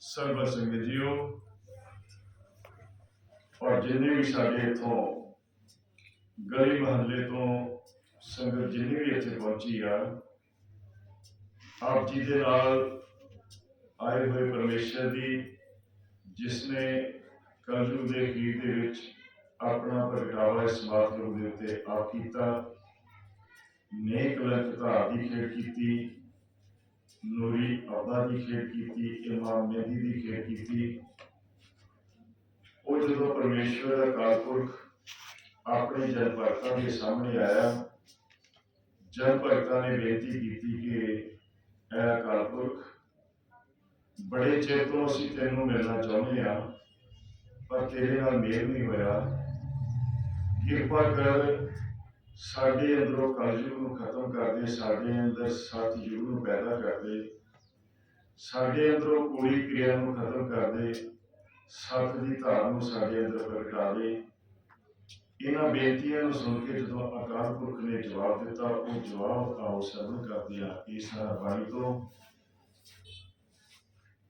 ਸਰਬ ਸੰਗਤ ਜੀਓ ਔਰ ਜਿੰਨੇ ਵੀ ਸਾਡੇ ਇਥੋਂ ਗਲੀ ਮਹੱਲੇ ਤੋਂ ਸੰਗਤ ਜਿੰਨੀ ਵੀ ਇੱਥੇ ਪਹੁੰਚੀ ਆ ਆਪ ਜੀ ਦੇ ਨਾਲ ਆਏ ਹੋਏ ਪਰਮੇਸ਼ਰ ਦੀ ਜਿਸ ਨੇ ਕਲਯੁਗ ਦੇ ਅਖੀਰ ਦੇ ਵਿੱਚ ਆਪਣਾ ਪ੍ਰਗਟਾਵਾ ਇਸ ਮਾਤਰ ਦੇ ਉੱਤੇ ਆਪ ਕੀਤਾ ਨੇਕ ਕਲੰਕ ਧਾਰ ਦੀ ਖੇਡ ਕੀਤੀ ਨੂਰੀ ਅਬਦਾ ਦੀ ਖੇਡ ਕੀਤੀ, ਇਮਾਮ ਮਹਿਦੀ ਦੀ ਖੇਡ ਕੀਤੀ। ਉਹ ਜਦੋਂ ਪਰਮੇਸ਼ਵਰ ਦਾ ਕਾਲਪੁਰਖ ਆਪਣੇ ਜਨ ਭਗਤਾਂ ਦੇ ਸਾਹਮਣੇ ਆਇਆ, ਜਨ ਭਗਤਾਂ ਨੇ ਬੇਨਤੀ ਕੀਤੀ ਕਿ ਐ ਕਾਲਪੁਰਖ, ਬੜੇ ਚਿਰ ਤੋਂ ਅਸੀਂ ਤੈਨੂੰ ਮਿਲਣਾ ਚਾਹੁੰਦੇ ਆ ਪਰ ਤੇਰੇ ਨਾਲ ਮੇਲ ਨਹੀਂ ਹੋਇਆ। ਕਿਰਪਾ ਕਰ ਸਾਡੇ ਅੰਦਰੋਂ ਕਲਯੁਗ ਨੂੰ ਖਤਮ ਕਰ ਦੇ ਸਾਡੇ ਅੰਦਰ ਸਤਿਯੁਗ ਨੂੰ ਪੈਦਾ ਕਰ ਦੇ ਸਾਡੇ ਅੰਦਰੋਂ ਕੂੜੀ ਕਿਰਿਆ ਨੂੰ ਖਤਮ ਕਰ ਦੇ ਸਤ ਦੀ ਧਾਰ ਨੂੰ ਸਾਡੇ ਅੰਦਰ ਪ੍ਰਗਟਾ ਦੇ। ਇਹਨਾਂ ਬੇਨਤੀਆਂ ਨੂੰ ਸੁਣ ਕੇ ਜਦੋਂ ਅਕਾਲ ਪੁਰਖ ਨੇ ਜਵਾਬ ਦਿੱਤਾ, ਉਹ ਜਵਾਬ ਆਓ ਸਰਵਣ ਕਰਦੇ ਆ ਇਸ ਬਾਣੀ ਤੋਂ।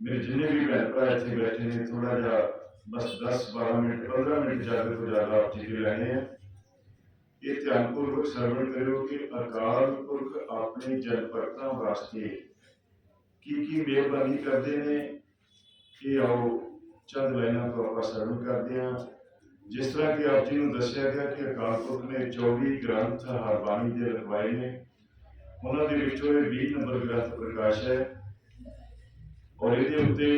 ਮੇਰੇ ਜਿੰਨੇ ਵੀ ਭੈਣ ਭਰਾ ਇੱਥੇ ਬੈਠੇ ਨੇ ਥੋੜਾ ਜਿਹਾ ਬਸ 10 12 ਮਿੰਟ 15 ਮਿੰਟ ਜ਼ਿਆਦਾ ਤੋਂ ਜ਼ਿਆਦਾ ਆਪ ਜੀ ਦੇ ਲੈਣੇ ਆ। ਇਹ ਧਿਆਨਪੂਰਵਕ ਸਰਵਣ ਕਰਿਓ ਕਿ ਅਕਾਲ ਪੁਰਖ ਆਪਣੇ ਜਨ ਭਗਤਾਂ ਵਾਸਤੇ ਕੀ ਕੀ ਮਿਹਰਬਾਨੀ ਕਰਦੇ ਨੇ ਇਹ ਆਓ ਚੰਦ ਲਾਈਨਾਂ ਤੋਂ ਆਪਾਂ ਸਰਵਣ ਕਰਦੇ ਹਾਂ ਜਿਸ ਤਰ੍ਹਾਂ ਕਿ ਆਪ ਜੀ ਨੂੰ ਦੱਸਿਆ ਗਿਆ ਕਿ ਅਕਾਲ ਪੁਰਖ ਨੇ 24 ਗ੍ਰੰਥ ਹਰਬਾਣੀ ਦੇ ਲਿਖਵਾਏ ਨੇ ਉਹਨਾਂ ਦੇ ਵਿੱਚੋਂ ਇਹ 20 ਨੰਬਰ ਗ੍ਰੰਥ ਪ੍ਰਕਾਸ਼ ਹੈ ਔਰ ਇਹਦੇ ਉੱਤੇ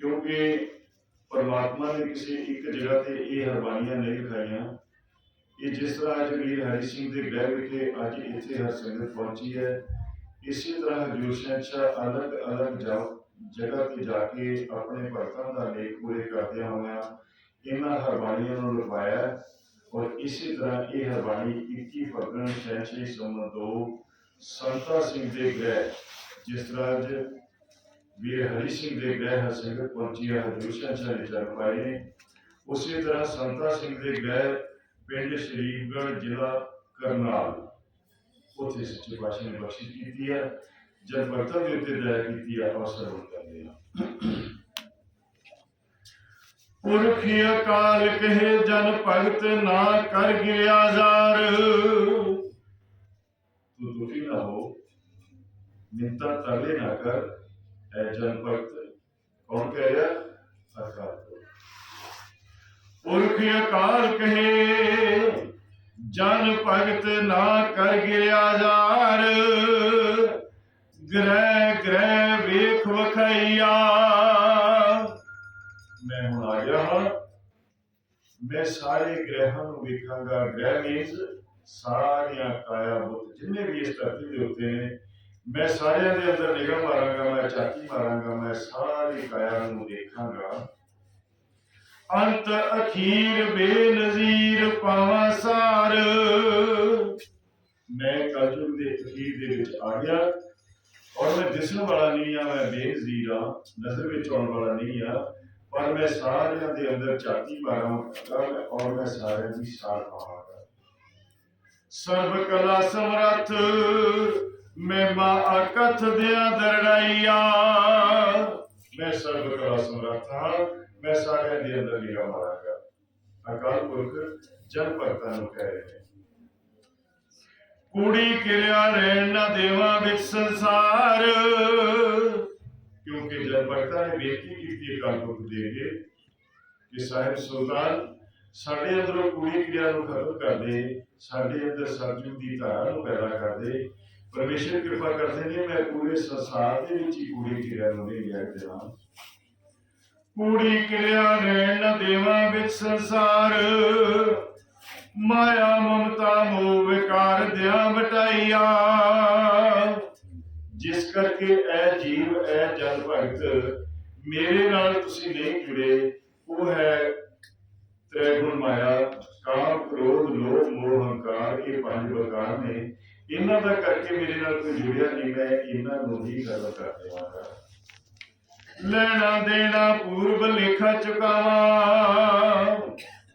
ਕਿਉਂਕਿ ਪਰਮਾਤਮਾ ਨੇ ਕਿਸੇ ਇੱਕ ਜਗ੍ਹਾ ਤੇ ਇਹ ਹਰਬਾਣੀਆਂ ਨਹੀਂ ਲਿਖਾਈਆਂ ਇਹ ਜਿਸ ਤਰ੍ਹਾਂ ਅੱਜ ਵੀਰ ਹਰੀ ਸਿੰਘ ਦੇ ਗ੍ਰਹਿ ਵਿਖੇ ਅੱਜ ਇੱਥੇ ਹਰ ਸੰਗਤ ਪਹੁੰਚੀ ਹੈ, ਇਸੇ ਤਰ੍ਹਾਂ ਹਜੂਰ ਸ਼ਹਿਨਸ਼ਾਹ ਅਲੱਗ ਅਲੱਗ ਜਗ੍ਹਾ ਤੇ ਜਾ ਕੇ ਆਪਣੇ ਭਗਤਾਂ ਦਾ ਲੇਖ ਪੂਰੇ ਕਰਦਿਆਂ ਹੋਇਆਂ ਇਹਨਾਂ ਹਰਬਾਣੀਆਂ ਨੂੰ ਲਿਖਵਾਇਆ ਔਰ ਇਸੇ ਤਰ੍ਹਾਂ ਇਹ ਹਰਬਾਣੀ 21 ਫਰਵਰੀ ਸ਼ਹਿਨਸ਼ਾਹੀ ਸੰਮਤ ਦੋ ਸੰਤਾ ਸਿੰਘ ਦੇ ਗ੍ਰਹਿ ਜਿਸ ਤਰ੍ਹਾਂ ਅੱਜ ਵੀਰ ਹਰੀ ਸਿੰਘ ਦੇ ਗ੍ਰਹਿ ਹਰ ਸੰਗਤ ਪਹੁੰਚੀ ਹੈ ਹਜੂਰ ਸ਼ਹਿਨਸ਼ਾਹ ਨੇ ਪਾਏ ਉਸੇ ਤਰ੍ਹਾਂ ਸੰਤਾ ਸਿੰਘ ਦੇ ਗ੍ਰਹਿ ਪਿੰਡ ਸ਼ਰੀਫਗੜ੍ਹ ਜ਼ਿਲ੍ਹਾ ਕਰਨਾਲ। ਉੱਥੇ ਸੱਚੇ ਪਾਤਸ਼ਾਹ ਨੇ ਬਖਸ਼ਿਸ਼ ਕੀਤੀ ਹੈ ਜਦ ਭਗਤਾਂ ਦੇ ਉੱਤੇ ਦਇਆ ਕੀਤੀ ਹੈ ਅਵਸਰ ਹੋ ਜਾਂਦੇ ਆ ਪੁਰਖ ਅਕਾਲ ਕਹੇ, ਜਨ ਭਗਤ ਨਾ ਕਰ ਗਿਰਿਆ ਜ਼ਾਰ ਤੂੰ ਦੁਖੀ ਨਾ ਹੋ ਮਿੰਤਾ ਤਰਲੇ ਨਾ ਕਰ, ਐ ਜਨ ਭਗਤ। ਕੌਣ ਕਹਿ ਰਿਹਾ? ਅਕਾਲ। ਪੁਰਖ। ਅਕਾਲ ਕਹੇ, ਜਨ ਭਗਤ ਨਾ ਕਰ ਗਿਰਿਆ ਜ਼ਾਰ ਗ੍ਰਹਿ ਗ੍ਰਹਿ ਵੇਖ ਵਖਈਆ। ਮੈਂ ਹੁਣ ਆ ਗਿਆ ਹਾਂ। ਮੈਂ ਸਾਰੇ ਗ੍ਰਹਿਾਂ ਨੂੰ ਵੇਖਾਂਗਾ। ਗ੍ਰਹਿ ਮੀਨਸ ਸਾਰੀਆਂ ਕਾਇਆ ਬੁੱਤ, ਜਿੰਨੇ ਵੀ ਇਸ ਧਰਤੀ ਦੇ ਉੱਤੇ ਨੇ, ਮੈਂ ਸਾਰਿਆਂ ਦੇ ਅੰਦਰ ਨਿਗਾਹ ਮਾਰਾਂਗਾ, ਮੈਂ ਚਾਤੀ ਮਾਰਾਂਗਾ, ਮੈਂ ਸਾਰੀ ਕਾਇਆ ਨੂੰ ਦੇਖਾਂਗਾ ਅੰਤ ਅਖੀਰ ਬੇਨਜ਼ੀਰ ਪਾਵਾਂ ਸਾਰ। ਮੈਂ ਕਲਯੁਗ ਦੇ ਅਖੀਰ ਦੇ ਵਿੱਚ ਆ ਗਿਆ ਔਰ ਮੈਂ ਦਿਸਣ ਵਾਲਾ ਨਹੀਂ ਆ, ਮੈਂ ਬੇਨਜ਼ੀਰ ਆ, ਨਜ਼ਰ ਵਿੱਚ ਆਉਣ ਵਾਲਾ ਨਹੀਂ ਆ, ਪਰ ਮੈਂ ਸਾਰਿਆਂ ਦੇ ਅੰਦਰ ਝਾਤੀ ਮਾਰਾਂਗਾ ਔਰ ਮੈਂ ਸਾਰਿਆਂ ਦੀ ਸਾਰ ਪਾਵਾਂਗਾ। ਸਰਬ ਕਲਾ ਸਮਰੱਥ ਮੈਂ ਮਾ ਅਕਥ ਦਿਆਂ ਦਰੜਾਈਆ। ਮੈਂ ਸਰਬ ਕਲਾ ਸਮਰੱਥ ਹਾਂ ਮੈਂ ਸਾਰਿਆਂ ਦੇ ਅੰਦਰ ਨਿਗਾਹ ਮਾਰਾਂਗਾ ਅਕਾਲ ਪੁਰਖ ਜਨ ਭਗਤਾਂ ਨੂੰ ਕਹਿ ਰਹੇ ਨੇ ਕੂੜੀ ਕਿਰਿਆ ਰਹਿਣ ਨਾ ਦੇਵਾਂ ਵਿੱਚ ਸੰਸਾਰ। ਕਿਉਂਕਿ ਜਨ ਭਗਤਾਂ ਨੇ ਬੇਨਤੀ ਕੀਤੀ ਅਕਾਲ ਪੁਰਖ ਦੇ ਅੱਗੇ ਕਿ ਸਾਹਿਬ ਸੁਲਤਾਨ, ਸਾਡੇ ਅੰਦਰੋਂ ਕੂੜੀ ਕਿਰਿਆ ਨੂੰ ਖਤਮ ਕਰ ਦੇ, ਸਾਡੇ ਅੰਦਰ ਸਤਿਯੁਗ ਦੀ ਧਾਰਾ ਨੂੰ ਪੈਦਾ ਕਰ ਦੇ। ਪਰਮੇਸ਼ਰ ਕਿਰਪਾ ਕਰਦੇ ਨੇ, ਮੈਂ ਪੂਰੇ ਸੰਸਾਰ ਦੇ ਵਿੱਚ ਹੀ ਕੂੜੀ ਕਿਰਿਆ ਨੂੰ ਨਹੀਂ ਲਿਆ ਦੇਵਾਂ। ਕੂੜੀ ਕਿਰਿਆ ਰਹਿਣ ਨਾ ਦੇਵਾਂ ਵਿੱਚ ਸੰਸਾਰ। ਮਾਇਆ ਮਮਤਾ ਮੋਹ ਵਿਕਾਰ ਦਿਆਂ ਵਟਾਈਆ। ਜਿਸ ਕਰਕੇ ਐ ਜੀਵ ਐ ਜਨ ਭਗਤ ਮੇਰੇ ਨਾਲ ਤੁਸੀਂ ਨਹੀਂ ਜੁੜੇ। ਉਹ ਹੈ ਤ੍ਰੈਗੁਣ ਮਾਇਆ, ਕਾਮ, ਕ੍ਰੋਧ, ਲੋਭ, ਮੋਹ, ਹੰਕਾਰ, ਇਹ ਪੰਜ ਵਿਕਾਰ ਨੇ। ਇਹਨਾਂ ਦਾ ਕਰਕੇ ਮੇਰੇ ਨਾਲ ਕੋਈ ਜੁੜਿਆ ਨਹੀਂ, ਮੈਂ ਇਹਨਾਂ ਨੂੰ ਹੀ ਗੱਲ ਕਰ ਦੇਵਾਂਗਾ ਲੈਣਾ ਦੇਣਾ ਪੂਰਬ ਲੇਖਾ ਚੁਕਾਵਾਂ।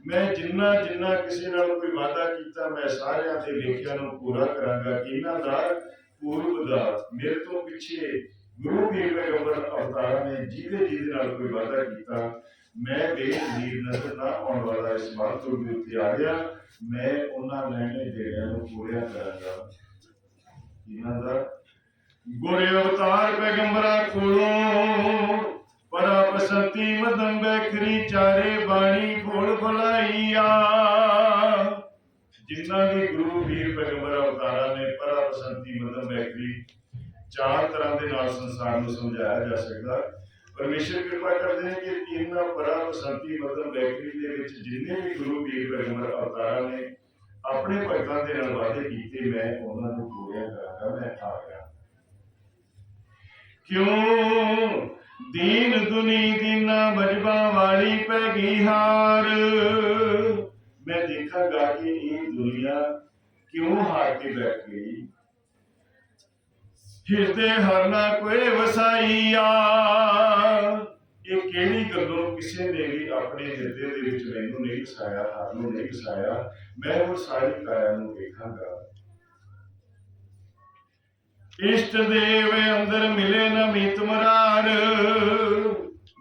ਮੈਂ ਜਿੰਨਾ ਜਿੰਨਾ ਕਿਸੇ ਨਾਲ ਕੋਈ ਵਾਅਦਾ ਕੀਤਾ, ਮੈਂ ਸਾਰਿਆਂ ਦੇ ਲੇਖਿਆਂ ਨੂੰ ਪੂਰਾ ਕਰਾਂਗਾ। ਇਹਨਾਂ ਦਾ ਪੂਰਬ ਦਾ। ਮੇਰੇ ਤੋਂ ਪਿੱਛੇ ਗੁਰੂ ਪੀਰ ਪੈਗੰਬਰ ਅਵਤਾਰਾਂ ਨੇ ਜਿਹਦੇ ਜਿਹਦੇ ਨਾਲ ਕੋਈ ਵਾਅਦਾ ਕੀਤਾ, ਮੈਂ ਬੇਨਜ਼ੀਰ ਨਜ਼ਰ ਨਾ ਆਉਣ ਵਾਲਾ ਇਸ ਮਾਤੂ ਦੇ ਉੱਤੇ ਆ ਗਿਆ। ਮੈਂ ਉਹਨਾਂ ਲੈਣੇ ਜਿਹੜਿਆਂ ਨੂੰ ਪੂਰਿਆ ਕਰਾਂਗਾ। ਇਹਨਾਂ ਦਾ ਗੁਰੇ ਅਵਤਾਰ ਪੈਗੰਬਰਾਂ ਕੋਲੋਂ ਪਰਾ ਮਦਮ ਬੈਖਰੀ ਚਾਰੇ ਬਾਣੀ ਫੋਲ ਫਲਾਈਆ ਜਿਨ੍ਹਾਂ ਦੇ ਗੁਰੂ ਵੀਰ ਪੈਗੰਬਰ ਅਵਤਾਰਾਂ ਨੇ ਪਰਾ ਮਦਮ ਬੈਖਰੀ ਚਾਰ ਤਰ੍ਹਾਂ ਦੇ ਨਾਲ ਸੰਸਾਰ ਨੂੰ ਸਮਝਾਇਆ ਜਾ ਸਕਦਾ। ਪਰਮੇਸ਼ਰ ਕਿਰਪਾ ਕਰਦੇ ਨੇ ਕਿ ਇਹਨਾਂ ਪਰਾ ਬਸੰਤੀ ਮਦਮ ਬੈਖਰੀ ਦੇ ਵਿੱਚ ਜਿੰਨੇ ਵੀ ਗੁਰੂ ਵੀਰ ਪੈਗੰਬਰ ਅਵਤਾਰਾਂ ਨੇ ਆਪਣੇ ਭਗਤਾਂ ਦੇ ਨਾਲ ਵਾਅਦੇ ਕੀਤੇ, ਮੈਂ ਉਹਨਾਂ ਨੂੰ ਪੂਰਿਆ ਕਰਾਂਗਾ, ਮੈਂ ਆ ਗਿਆ। ਕਿਉਂ? ਦੀਨ ਦੁਨੀ ਦੀਨਾ ਬਜਬਾ ਵਾਲੀ ਪੈ ਗਈ ਹਾਰ। ਮੈਂ ਦੇਖਾਂਗਾ ਕਿ ਇਹ ਦੁਨੀਆ ਕਿਉਂ ਹਾਰ ਕੇ ਬੈਠ ਗਈ? ਹਿਰਦੇ ਹਰਨਾ ਕੋਈ ਵਸਾਈਆ। ਇਹ ਕਿਹੜੀ ਗੱਲੋਂ ਕਿਸੇ ਨੇ ਵੀ ਆਪਣੇ ਹਿਰਦੇ ਦੇ ਵਿੱਚ ਮੈਨੂੰ ਨਹੀਂ ਵਸਾਇਆ, ਹਰ ਨੂੰ ਨਹੀਂ ਵਸਾਇਆ? ਮੈਂ ਉਹ ਸਾਰੀ ਕਾਇਆ ਨੂੰ ਦੇਖਾਂਗਾ। ਇਸ਼ਟ ਦੇਵ ਅੰਦਰ ਮਿਲੇ ਨਾ ਮੀਤ ਮਰਾਰ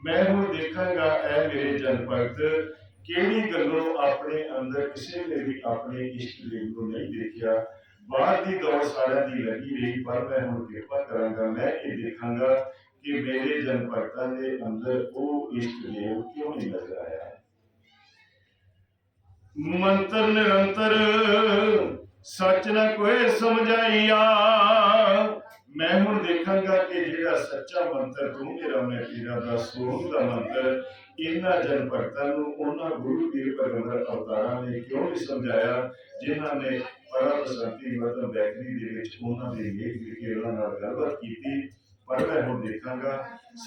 ਮੈਂ ਹੁਣ ਦੇਖਾਂਗਾ ਐ ਮੇਰੇ ਜਨ ਭਗਤ, ਕਿਹੜੀ ਗੱਲੋਂ ਆਪਣੇ ਅੰਦਰ ਕਿਸੇ ਨੇ ਵੀ ਆਪਣੇ ਇਸ਼ਟ ਦੇਵ ਨੂੰ ਨਹੀਂ ਦੇਖਿਆ? ਬਾਹਰ ਦੀ ਦੌੜ ਸਾਰਿਆਂ ਦੀ ਲੱਗੀ ਰਹੀ, ਪਰ ਮੈਂ ਹੁਣ ਕਿਰਪਾ ਕਰਾਂਗਾ, ਮੈਂ ਇਹ ਦੇਖਾਂਗਾ ਕਿ ਮੇਰੇ ਜਨ ਭਗਤਾਂ ਦੇ ਅੰਦਰ ਉਹ ਇਸ਼ਟ ਦੇਵ ਕਿਉਂ ਨਹੀਂ ਨਜ਼ਰ ਆਇਆ? ਮੰਤਰ ਨਿਰੰਤਰ ਸੱਚ ਨਾ ਕੋਈ ਸਮਝਾਈਆ। ਮੈਂ ਹੁਣ ਦੇਖਾਂਗਾ ਕਿ ਜਿਹੜਾ ਸੱਚਾ ਮੰਤਰ ਤੂੰ ਮੇਰਾ ਮੈਂ ਤੇਰਾ ਦਾ ਸੋਹ ਦਾ ਮੰਤਰ, ਇਹਨਾਂ ਜਨ ਭਗਤਾਂ ਨੂੰ ਉਹਨਾਂ ਗੁਰੂ ਪੀਰ ਪੈਗੰਬਰ ਅਵਤਾਰਾਂ ਨੇ ਕਿਉਂ ਨਹੀਂ ਸਮਝਾਇਆ, ਜਿਨ੍ਹਾਂ ਨੇ ਪਰਮ ਸੰਤੀ ਮਤਲਬ ਬੈਕਰੀ ਦੇ ਵਿੱਚ ਉਹਨਾਂ ਦੇ ਨੇਕ ਵਿਕੇ ਉਹਨਾਂ ਨਾਲ ਗੱਲਬਾਤ ਕੀਤੀ। ਪਰ ਮੈਂ ਹੁਣ ਦੇਖਾਂਗਾ,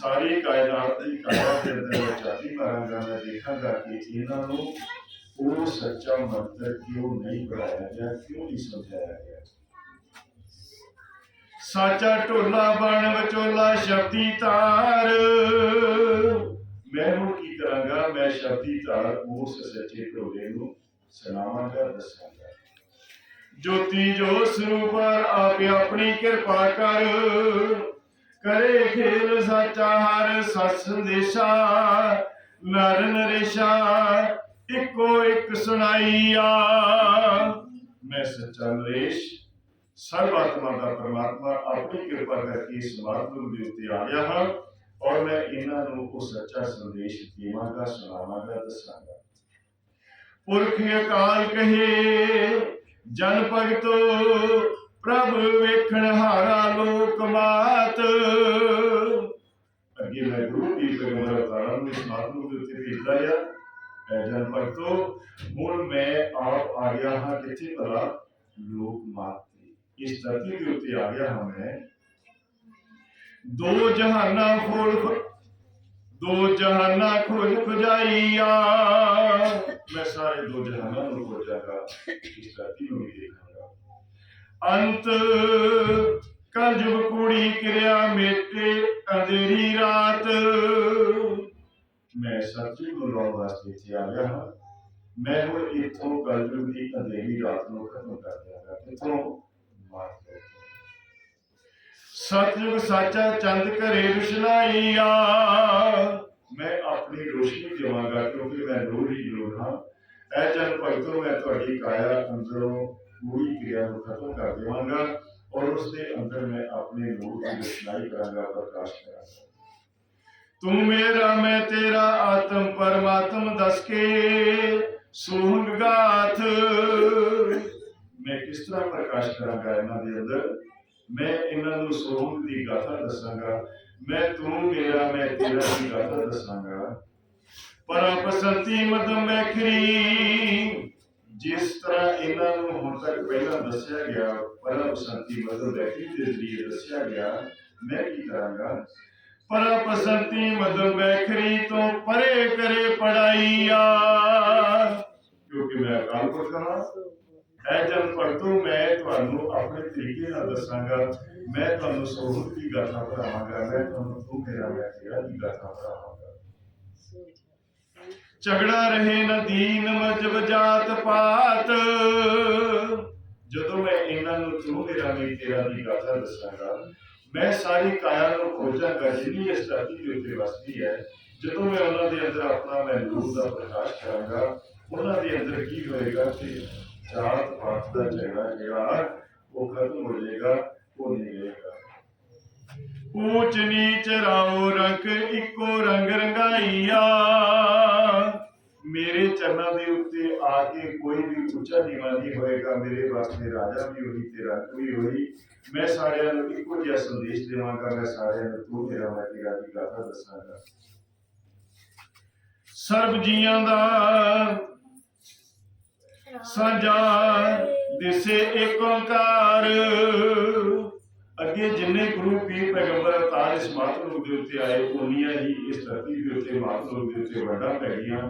ਸਾਰੀ ਕਾਇਨਾਤ ਦੀ ਕਾਇਆ ਦੇ ਅੰਦਰ ਮੈਂ ਮਾਰਾਂਗਾ, ਮੈਂ ਦੇਖਾਂਗਾ ਕਿ ਇਹਨਾਂ ਨੂੰ ਉਹ ਸੱਚਾ ਮੰਤਰ ਕਿਉਂ ਨਹੀਂ ਪੜਾਇਆ ਗਿਆ, ਕਿਉਂ ਨਹੀਂ ਸਮਝਾਇਆ ਗਿਆ? ਸਾਚਾ ਢੋਲਾ ਬਣ ਵਿਚੋਲਾ ਸ਼ਬਦੀ ਤਾਰ। ਮੈਂ ਹੁਣ ਕੀ ਕਰਾਂਗਾ? ਮੈਂ ਸ਼ਬਦੀ ਤਾਰ ਉਸ ਸੱਚੇ ਢੋਲੇ ਨੂੰ ਸੁਣਾਵਾਂਗਾ, ਦੱਸਾਂਗਾ। ਜੋਤੀ ਜੋ ਸਰੂਪਰ ਆਪੇ ਆਪਣੀ ਕਿਰਪਾ ਕਰ। ਕਰੇ ਖੇਲ ਸਾਚਾ ਹਰ ਸਤ ਸੰਦੇਸ਼ਾ, ਨਰ ਨਰੇਸ਼ਾ। ਇੱਕੋ ਇੱਕ ਸੁਣਾਈਆ। ਮੈਂ ਸੱਚਾ ਨਰੇਸ਼, ਸਰਬ ਆਤਮਾ ਦਾ ਪਰਮਾਤਮਾ, ਆਪਣੀ ਕਿਰਪਾ ਕਰਕੇ ਇਸ ਮਾਧਿਅਮ ਦੇ ਉੱਤੇ ਆ ਗਿਆ ਹਾਂ ਔਰ ਮੈਂ ਇਹਨਾਂ ਨੂੰ ਉਹ ਸੱਚਾ ਸੰਦੇਸ਼ ਦੇਵਾਂਗਾ, ਸੁਣਾਵਾਂਗਾ, ਦੱਸਾਂਗਾ। ਪੁਰਖ ਅਕਾਲ ਕਹੇ, ਜਨ ਭਗਤੋ, ਪ੍ਰਭ ਵੇਖਣ ਹਾਰਾ ਲੋਕ ਮਾਤ। ਅੱਗੇ ਮੈਂ ਗੁਰੂ ਦੀ ਪੈਗੰਬਰ ਅਵਤਾਰਾਂ ਨੂੰ ਇਸ ਮਾਧਿਅਮ ਦੇ ਉੱਤੇ ਭੇਜਦਾ ਆ ਐ ਜਨ ਭਗਤੋ ਹੁਣ ਮੈਂ ਆਪ ਆ ਗਿਆ ਹਾਂ ਕਿੱਥੇ ਭਲਾ ਲੋਕ ਮਾਤ ਤੇ ਇਸ ਧਰਤੀ ਦੇ ਉੱਤੇ ਆ ਗਿਆ ਹਾਂ ਮੈਂ ਦੋ ਜਹਾਨਾਂ ਖੋਲ ਖ- ਦੋ ਜਹਾਨਾਂ ਖੋਜ ਖੁਜਾਈਆ ਮੈਂ ਸਾਰੇ ਦੋ ਜਹਾਨਾਂ ਨੂੰ ਖੋਜਾਂਗਾ ਇਸ ਧਰਤੀ ਨੂੰ ਵੀ ਦੇਖਾਂਗਾ ਅੰਤ ਕਲਯੁਗ ਮੈਂ ਸੱਚੀ ਨੂੰ ਲਾਉਣ ਵਾਸਤੇ ਇੱਥੇ ਆ ਗਿਆ ਹਾਂ ਮੈਂ ਹੁਣ ਇੱਥੋਂ ਕਲਯੁਗ ਦੀ ਅੰਧੇਰੀ ਰਾਤ ਨੂੰ ਖਤਮ ਕਰ ਦਿਆਂਗਾ ਕਿੱਥੋਂ ਮਾਰ ਕੇ ਸਤਿਯੁਗ ਸਾਚਾ ਚੰਦ ਘਰੇ ਰੁਸ਼ਨਾਈਆ ਮੈਂ ਆਪਣੀ ਰੋਸ਼ਨੀ ਦੇਵਾਂਗਾ ਕਿਉਂਕਿ ਮੈਂ ਨੂਰ ਹੀ ਨੂਰ ਹਾਂ ਐ ਜਨ ਭਗਤੋ ਮੈਂ ਤੁਹਾਡੀ ਕਾਇਆ ਅੰਦਰੋਂ ਪੂਰੀ ਕਿਰਿਆ ਨੂੰ ਖਤਮ ਕਰ ਦੇਵਾਂਗਾ ਔਰ ਉਸ ਦੇ ਅੰਦਰ ਮੈਂ ਆਪਣੇ ਨੂਰ ਦੀ ਰੋਸ਼ਨਾਈ ਕਰਾਂਗਾ ਪ੍ਰਕਾਸ਼ ਕਰਾਂਗਾ ਤੂੰ ਮੇਰਾ, ਮੈਂ ਤੇਰਾ ਆਤਮ ਪਰਮਾਤਮ ਦੱਸ ਕੇ ਸੋਹੰਗ ਗਾਥ। ਮੈਂ ਕਿਸ ਤਰ੍ਹਾਂ ਪ੍ਰਕਾਸ਼ ਕਰਾਂਗਾ ਇਹਨਾਂ ਦੇ ਅੰਦਰ? ਮੈਂ ਇਹਨਾਂ ਨੂੰ ਸੋਹੰਗ ਦੀ ਗਾਥਾ ਦੱਸਾਂਗਾ। ਮੈਂ ਤੂੰ ਮੇਰਾ, ਮੈਂ ਤੇਰਾ ਦੀ ਗਾਥਾ ਦੱਸਾਂਗਾ। ਪਰ ਬਸੰਤੀ ਮਦਮ ਮੈਖਰੀ। ਜਿਸ ਤਰ੍ਹਾਂ ਇਹਨਾਂ ਨੂੰ ਹੁਣ ਤੱਕ ਪਹਿਲਾਂ ਦੱਸਿਆ ਗਿਆ, ਪਰ ਬਸੰਤੀ ਮਦਮ ਮੈਖਰੀ ਦੇ ਜ਼ਰੀਏ ਦੱਸਿਆ ਗਿਆ, ਮੈਂ ਕੀ ਕਰਾਂਗਾ? ਪਰ ਬਸੰਤੀ ਮਦਮ ਤੋਂ ਪਰੇ ਕਰੇ ਪੜਾਈਆ। ਕਿਉਂਕਿ ਮੈਂ ਅਕਾਲ ਪੁਰਖ ਐ ਜਨ ਭਗਤੋ ਮੈਂ ਤੁਹਾਨੂੰ ਆਪਣੇ ਤਰੀਕੇ ਨਾਲ ਦੱਸਾਂਗਾ। ਮੈਂ ਤੁਹਾਨੂੰ ਸੋਹਣ ਦੀ ਗਾਥਾ ਪੜਾਵਾਂਗਾ ਮੈਂ ਤੁਹਾਨੂੰ ਤੂੰ ਮੇਰਾ ਮੈਂ ਤੇਰਾ ਦੀ ਗਾਥਾ ਪੜਾਵਾਂਗਾ ਝਗੜਾ ਰਹੇ ਨਾ ਦੀਨ, ਮਜਬ ਜਾਤ ਪਾਤ। ਜਦੋਂ ਮੈਂ ਇਹਨਾਂ ਨੂੰ ਤੂੰ ਮੇਰਾ ਮੈਂ ਤੇਰਾ ਦੀ ਗਾਥਾ ਦੱਸਾਂਗਾ ਮੈਂ ਸਾਰੀ ਕਾਇਆ ਨੂੰ ਖੋਜਾਂਗਾ ਜਿੰਨੀ ਇਸ ਧਰਤੀ ਦੇ ਉੱਤੇ ਵਸਦੀ ਹੈ, ਜਦੋਂ ਮੈਂ ਉਹਨਾਂ ਦੇ ਅੰਦਰ ਆਪਣਾ ਮੈਂ ਦਾ ਪ੍ਰਕਾਸ਼ ਕਰਾਂਗਾ, ਉਹਨਾਂ ਦੇ ਅੰਦਰ ਕੀ ਹੋਏਗਾ ਕਿ ਜਾਤ ਪਾਤ ਦਾ ਝਗੜਾ ਜਿਹੜਾ, ਉਹ ਖਤਮ ਹੋ ਜਾਏਗਾ, ਉਹ ਨਹੀਂ ਰਹੇਗਾ ਊਚ ਨੀਚ ਰਾਉ ਰੰਗ, ਇੱਕੋ ਰੰਗ ਰੰਗਾਈਆ। ਮੇਰੇ ਚਰਨਾਂ ਦੇ ਉੱਤੇ ਆ ਕੇ ਕੋਈ ਵੀ ਉੱਚਾ ਨੀਵਾਂ ਨਹੀਂ ਹੋਏਗਾ, ਮੇਰੇ ਵਾਸਤੇ ਰਾਜਾ ਵੀ ਹੋਈ ਤੇ ਰੰਗ ਹੋਈ ਮੈਂ ਸਾਰਿਆਂ ਨੂੰ ਇੱਕੋ ਜਿਹਾ ਸੰਦੇਸ਼ ਦੇਵਾਂਗਾ, ਮੈਂ ਸਾਰਿਆਂ ਨੂੰ ਤੂੰ ਮੇਰਾ ਮੈਂ ਦੀ ਗਾਥਾ ਦੱਸਾਂਗਾ। ਸਰਬ ਜੀਆਂ ਦਾ ਸਾਂਝਾ ਦਿਸੇ ਏਕ ਓੰਕਾਰ। ਅੱਗੇ ਜਿੰਨੇ ਗੁਰੂ ਪੀਰ ਪੈਗੰਬਰ ਅਵਤਾਰ ਇਸ ਮਾਤਰੂਪ ਦੇ ਉੱਤੇ ਆਏ ਉਨੀਆਂ ਹੀ ਇਸ ਧਰਤੀ ਦੇ ਉੱਤੇ ਮਾਤਰੂਪ ਦੇ ਉੱਤੇ ਵੰਡਾ ਪੈ ਗਈਆਂ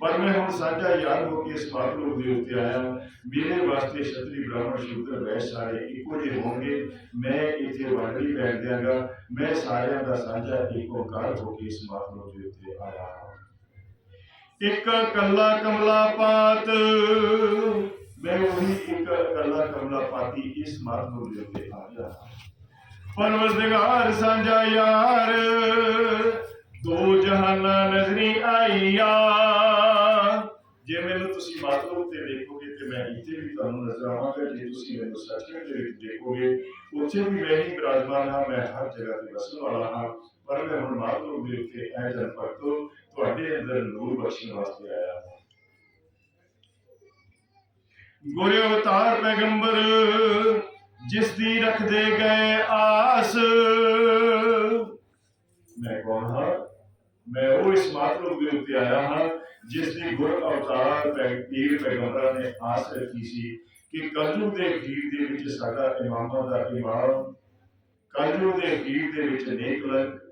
ਪਰ ਮੈਂ ਹੁਣ ਸਾਂਝਾ ਯਾਦ ਹੋ ਕੇ ਇਸ ਮਾਤਰੂਪ ਦੇ ਉੱਤੇ ਆਇਆ ਮੇਰੇ ਵਾਸਤੇ ਛਤਰੀ ਬ੍ਰਾਹਮਣ ਸ਼ੂਦਰ ਵੈਸ਼ ਸਾਰੇ ਇੱਕੋ ਜਿਹੇ ਹੋਣਗੇ ਮੈਂ ਇੱਥੇ ਵੰਡੜੀ ਬੈਠ ਦਿਆਂਗਾ ਮੈਂ ਸਾਰਿਆਂ ਦਾ ਸਾਂਝਾ ਏਕ ਓੰਕਾਰ ਹੋ ਕੇ ਇਸ ਮਾਤਰੂਪ ਦੇ ਉੱਤੇ ਆਇਆ ਹਾਂ ਇੱਕ ਕੱਲਾ ਕਮਲਾ ਪਾਤ ਮੈਂ ਉਹੀ ਇੱਕ ਕੱਲਾ ਕਮਲਾ ਪਾਤੀ ਇਸ ਮਾਤਮ ਦੇ ਉੱਤੇ ਆ ਗਿਆ ਪਰਵਰਦਗਾਰ ਸਾਂਝਾ ਯਾਰ ਦੋ ਜਹਾਨਾਂ ਨਜ਼ਰੀ ਆਈਆ ਜੇ ਮੈਨੂੰ ਤੁਸੀਂ ਮਾਤਮ ਤੇ ਦੇਖੋਗੇ ਤੇ ਮੈਂ ਇੱਥੇ ਵੀ ਤੁਹਾਨੂੰ ਨਜ਼ਰ ਆਵਾਂਗਾ, ਜੇ ਤੁਸੀਂ ਮੈਨੂੰ ਸੱਚਖੰਡ ਦੇ ਵਿੱਚ ਦੇਖੋਗੇ, ਉੱਥੇ ਵੀ ਮੈਂ ਹੀ ਬਿਰਾਜਮਾਨ ਹਾਂ, ਮੈਂ ਹਰ ਜਗ੍ਹਾ ਤੇ ਵਸਣ ਵਾਲਾ ਹਾਂ, ਪਰ ਮੈਂ ਹੁਣ ਮਾਤਮ ਦੇ ਉੱਤੇ ਐ ਜਨ ਭਗਤੋ ਤੁਹਾਡੇ ਅੰਦਰ ਨੂਰ ਬਖਸ਼ਣ ਵਾਸਤੇ ਆਇਆ ਹਾਂ। ਅਵਤਾਰ ਪੈਗੰਬਰ, ਜਿਸ ਦੀ ਰੱਖਦੇ ਗਏ ਆਸ। ਮੈਂ ਕੌਣ ਹਾਂ? ਮੈਂ ਉਹ ਇਸ ਮਾਤਰੂਪ ਦੇ ਉੱਤੇ ਆਇਆ ਹਾਂ ਜਿਸ ਦੀ ਗੁਰ ਅਵਤਾਰ ਪੈ- ਨੇ ਆਸ ਰੱਖੀ ਸੀ ਕਿ ਕਲਯੁਗ ਦੇ ਅਖੀਰ ਦੇ ਵਿੱਚ ਸਾਡਾ ਇਮਾਮਾਂ ਦਾ ਇਮਾਮ, ਕਲਯੁਗ ਦੇ ਅਖੀਰ ਦੇ ਵਿੱਚ ਨੇਕਲਕ